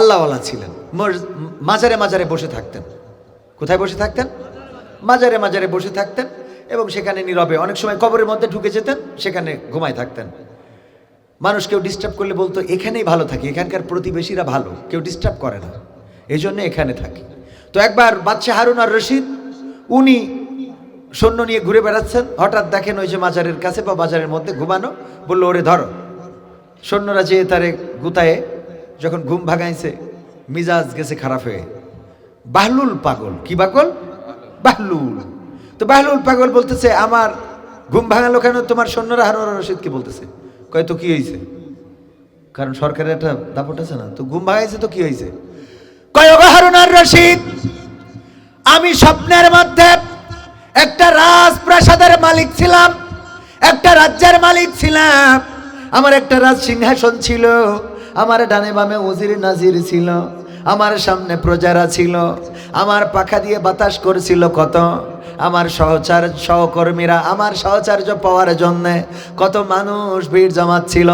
আল্লাহওয়ালা ছিলেন। মাজারে মাজারে বসে থাকতেন। কোথায় বসে থাকতেন? মাজারে মাজারে বসে থাকতেন এবং সেখানে নীরবে অনেক সময় কবরের মধ্যে ঢুকে যেতেন, সেখানে ঘুমায় থাকতেন। মানুষ কেউ ডিস্টার্ব করলে বলতো, এখানেই ভালো থাকি, এখানকার প্রতিবেশীরা ভালো, কেউ ডিস্টার্ব করে না। এই জন্য এখানে থাকি। তো একবার বাচ্চা হারুন আর রশিদ, উনি সৈন্য নিয়ে ঘুরে বেড়াচ্ছেন। হঠাৎ দেখেন ওই যে মাজারের কাছে বা বাজারের মধ্যে ঘুমানো, বলল, ওরে ধরো। সৈন্যরা যেয়ে তারে গুতায়ে যখন ঘুম ভাগাইছে মিজাজ গেছে খারাপ হয়ে। বাহলুল পাগল। কি পাগল? বাহলুল। তো বাহলুল পাগল বলতেছে, আমার ঘুম ভাঙালো কেন? তোমার সৈন্যরা হারুন আর রশিদ কি বলতেছে? কয়, তো কি হয়েছে কারণ সরকারের একটা দাপট আছে না, তো ঘুম ভাঙাইছে তো কি হয়েছে কয়, ওগো হারুন রশিদ, আমি স্বপ্নের মধ্যে একটা রাজপ্রাসাদের মালিক ছিলাম, একটা রাজ্যের মালিক ছিলাম। আমার একটা রাজ সিংহাসন ছিল। আমার ডানে বামে উজির নাজির ছিল। আমার সামনে প্রজারা ছিল। আমার পাখা দিয়ে বাতাস করছিল কত। আমার সহচার সহকর্মীরা আমার সহচার্য পাওয়ার জন্য কত মানুষ ভিড় জমাচ্ছিল।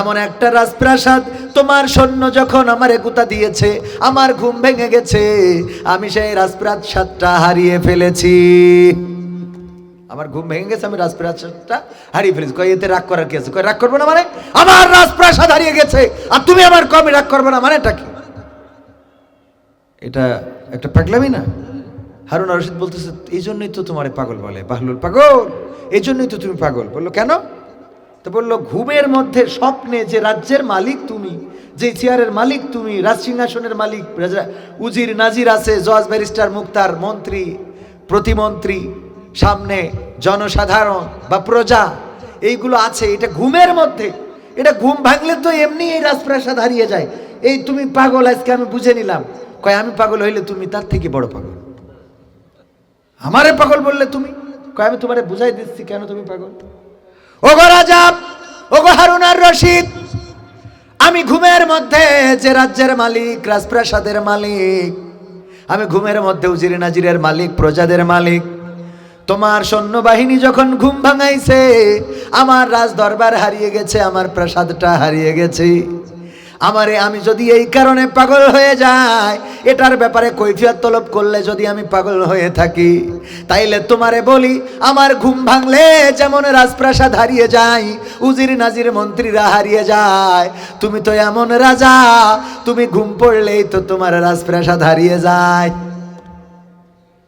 এমন একটা রাজপ্রাসাদ তোমার সৈন্য যখন আমার একুতা দিয়েছে, আমার ঘুম ভেঙে গেছে। আমি সেই রাজপ্রাসাদটা হারিয়ে ফেলেছি। আমার ঘুম ভেঙে গেছে, আমি রাজপ্রাসাদটা হারিয়ে ফেলেছি। কই এতে রাগ করার কি আছে? কই রাগ করব না মানে? আমার রাজপ্রাসাদ হারিয়ে গেছে। আর তুমি আমার কমে রাগ করবে না? মানেটা কি? এটা একটা পাগলামি না? হারুন রশিদ বলতেছে, এই জন্যই তো তোমার পাগল বলে। বাহলুল পাগল। এই জন্যই তো তুমি পাগল। বলল, কেন? তো বলল, ঘুমের মধ্যে স্বপ্নে যে রাজ্যের মালিক তুমি, যে চেয়ারের মালিক তুমি রাজসিংহাসনের মালিক, রাজা- উজির নাজির আছে, জজ ব্যারিস্টার মুক্তার মন্ত্রী, প্রতিমন্ত্রী, সামনে জনসাধারণ বা প্রজা, এইগুলো আছে, এটা ঘুমের মধ্যে। এটা ঘুম ভাঙলে তো এমনি এই রাজপ্রাসাদ হারিয়ে যায়। এই তুমি পাগল, আজকে আমি বুঝে নিলাম। কয়, আমি পাগল হইলে তুমি তার থেকে বড় পাগল। আমারে পাগল বললে তুমি? কয়, আমি তোমারে বুঝাই দিচ্ছি কেন তুমি পাগল? ওগো রাজা ওগো হারুন আর রশিদ, আমি ঘুমের মধ্যে যে রাজ্যের মালিক, রাজপ্রাসাদের মালিক, আমি ঘুমের মধ্যে উজির নাজিরের মালিক, প্রজাদের মালিক। তোমার সৈন্যবাহিনী যখন ঘুম ভাঙাইছে, আমার রাজ দরবার হারিয়ে গেছে, আমার প্রাসাদটা হারিয়ে গেছে। আমারে আমি যদি এই কারণে পাগল হয়ে যাই, এটার ব্যাপারে কৈফিয়ত তলব করলে যদি আমি পাগল হয়ে থাকি, তাইলে তোমারে বলি, আমার ঘুম ভাঙলে যেমন রাজপ্রাসাদ হারিয়ে যায়, উজির নাজির মন্ত্রীরা হারিয়ে যায়, তুমি তো এমন রাজা, তুমি ঘুম পড়লেই তো তোমার রাজপ্রাসাদ হারিয়ে যায়।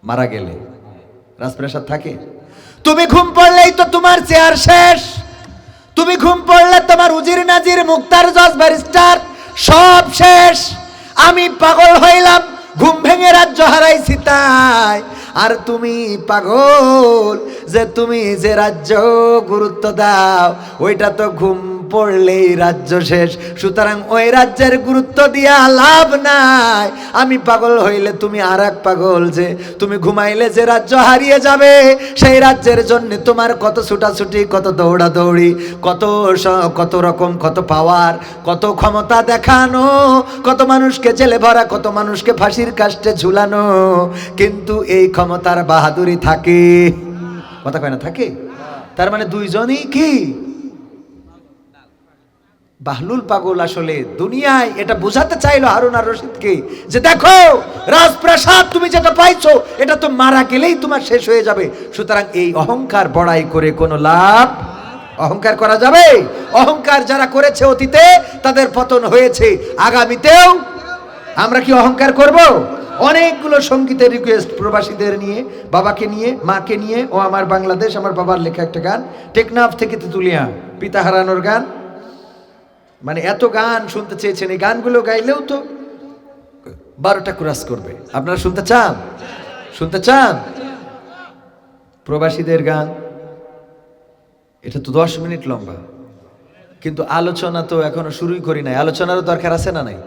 মারা গেলে। রাজপ্রাসাদ থাকে। তুমি ঘুম পড়লেই তো তোমার চেয়ার শেষ। তুমি ঘুম পড়লে তোমার উজির নাজির, মুক্তার জজ, ব্যারিস্টার, সব শেষ। আমি পাগল হইলাম, ঘুম ভেঙে রাজ্য হারাইছি তাই আর তুমি পাগল যে তুমি যে রাজ্য গুরুত্ব দাও, ওইটা তো ঘুম পড়লেই রাজ্য শেষ। সুতরাং ওই রাজ্যের গুরুত্ব দিয়া লাভ নাই। আমি পাগল হইলে তুমি আর এক পাগল যে, তুমি ঘুমাইলে যে রাজ্য হারিয়ে যাবে, সেই রাজ্যের জন্য তোমার কত ছুটাছুটি, কত দৌড়াদৌড়ি, কত কত রকম, কত পাওয়ার, কত ক্ষমতা দেখানো, কত মানুষকে জেলে ভরা, কত মানুষকে ফাঁসির কাষ্টে ঝুলানো। কিন্তু এই ক্ষমতার বাহাদুরি থাকে। কথা কয় না, থাকে? তার মানে দুইজনই কি? বাহলুল পাগল আসলে দুনিয়ায় এটা বোঝাতে চাইলো হারুন আর রশিদকে যে দেখো, রাজপ্রাসাদ তুমি যেটা পাইছো, এটা তো মারা গেলেই তোমার শেষ হয়ে যাবে। সুতরাং এই অহংকার বড়াই করে কোনো লাভ অহংকার করা যাবে? অহংকার যারা করেছে অতীতে, তাদের পতন হয়েছে আগামীতেও। আমরা কি অহংকার করব? অনেকগুলো সঙ্গীতের রিকোয়েস্ট প্রবাসীদের নিয়ে, বাবাকে নিয়ে, মাকে নিয়ে, ও আমার বাংলাদেশ, আমার বাবার লেখা একটা গান, টেকনাফ থেকে তেতুলিয়া, পিতা হারানোর গান। মানে এত গান শুনতে চেয়েছেন, এই গানগুলো গাইলেও তো বারোটা ক্রাস করবে। আপনারা শুনতে চান? শুনতে চান? প্রবাসীদের গান, এটা তো দশ মিনিট লম্বা। কিন্তু আলোচনা তো এখনও শুরুই করি নাই। আলোচনারও দরকার আছে না নাই?